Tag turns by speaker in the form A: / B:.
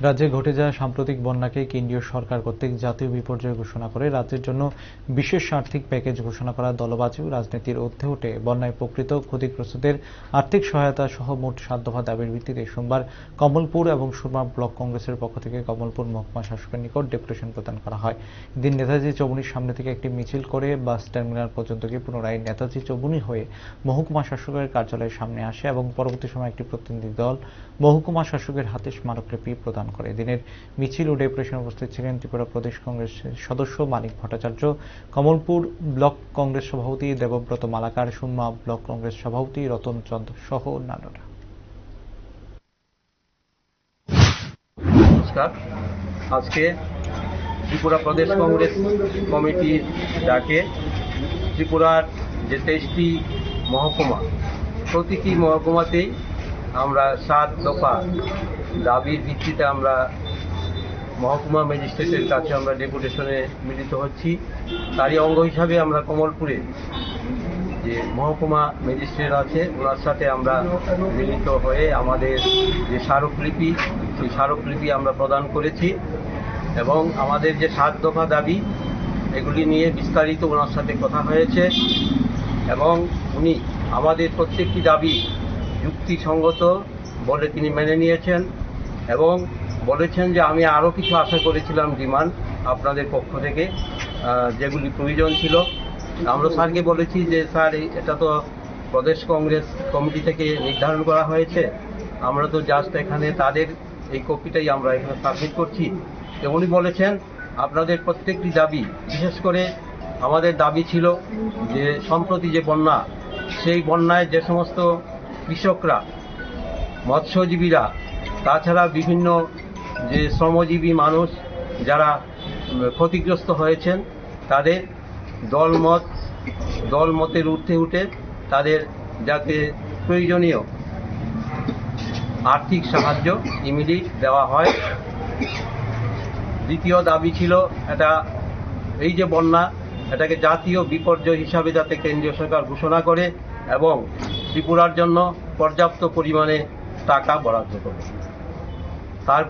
A: রাজ্যে ঘটে যাওয়া সাম্প্রতিক বন্যাকে কেন্দ্রীয় সরকার কর্তৃক জাতীয় বিপর্যয় ঘোষণা করে রাজ্যের জন্য বিশেষ আর্থিক প্যাকেজ ঘোষণা করা দলবাজি রাজনীতির ঊর্ধ্বে উঠে বন্যায় প্রকৃত ক্ষতিগ্রস্তদের আর্থিক সহায়তা সহ মোট সাত দফা দাবির ভিত্তিতে সোমবার কমলপুর এবং সুরমা ব্লক কংগ্রেসের পক্ষ থেকে কমলপুর মহকুমা শাসকের নিকট ডেপুটেশন প্রদান করা হয়। এদিন নেতাজি চৌমুনির সামনে থেকে একটি মিছিল করে বাস টার্মিনাল পর্যন্ত গিয়ে পুনরায় নেতাজি চৌমুনি হয়ে মহকুমা শাসকের কার্যালয়ের সামনে আসে এবং পরবর্তী সময় একটি প্রতিনিধি দল মহকুমা শাসকের হাতে স্মারকলিপি প্রদান করে। দিনের মিছিল ও ডেপুটেশনে উপস্থিত ছিলেন ত্রিপুরা প্রদেশ কংগ্রেসের সদস্য মানিক ভট্টাচার্য, কমলপুর ব্লক কংগ্রেস সভাপতি দেবব্রত মালাকার, সুরমা ব্লক কংগ্রেস সভাপতি রতন চন্দ্র সহ অন্যান্যরা।
B: আজকে ত্রিপুরা প্রদেশ কংগ্রেস কমিটির ডাকে ত্রিপুরার যে তেইশটি মহকুমা, প্রতিটি মহকুমাতেই আমরা সাত দফা দাবির ভিত্তিতে আমরা মহকুমা ম্যাজিস্ট্রেটের কাছে আমরা ডেপুটেশনে মিলিত হচ্ছি। তারই অঙ্গ হিসাবে আমরা কমলপুরে যে মহকুমা ম্যাজিস্ট্রেট আছে, ওনার সাথে আমরা মিলিত হয়ে আমাদের যে স্মারকলিপি, সেই স্মারকলিপি আমরা প্রদান করেছি এবং আমাদের যে সাত দফা দাবি, এগুলি নিয়ে বিস্তারিত ওনার সাথে কথা হয়েছে এবং উনি আমাদের প্রত্যেকটি দাবি যুক্তিসঙ্গত বলে তিনি মেনে নিয়েছেন এবং বলেছেন যে আমি আরও কিছু আশা করেছিলাম, ডিমান্ড আপনাদের পক্ষ থেকে যেগুলি প্রয়োজন ছিল। আমরা স্যারকে বলেছি যে, স্যার এটা তো প্রদেশ কংগ্রেস কমিটি থেকে নির্ধারণ করা হয়েছে। আমরা তো জাস্ট এখানে তাদের এই কপিটাই আমরা এখানে সাবমিট করছি। তো উনি বলেছেন, আপনাদের প্রত্যেকটি দাবি, বিশেষ করে আমাদের দাবি ছিল যে, সম্প্রতি যে বন্যা, সেই বন্যায় যে সমস্ত কৃষকরা, মৎস্যজীবীরা, তাছাড়া বিভিন্ন যে শ্রমজীবী মানুষ যারা ক্ষতিগ্রস্ত হয়েছেন, তাদের দলমত, দলমতের উঠতে উঠে তাদের যাতে প্রয়োজনীয় আর্থিক সাহায্য ইমিডিয়েট দেওয়া হয়। দ্বিতীয় দাবি ছিল এটা, এই যে বন্যা, এটাকে জাতীয় বিপর্যয় হিসাবে যাতে কেন্দ্রীয় সরকার ঘোষণা করে এবং ত্রিপুরার জন্য পর্যাপ্ত পরিমাণে টাকা বরাদ্দ করবে। তার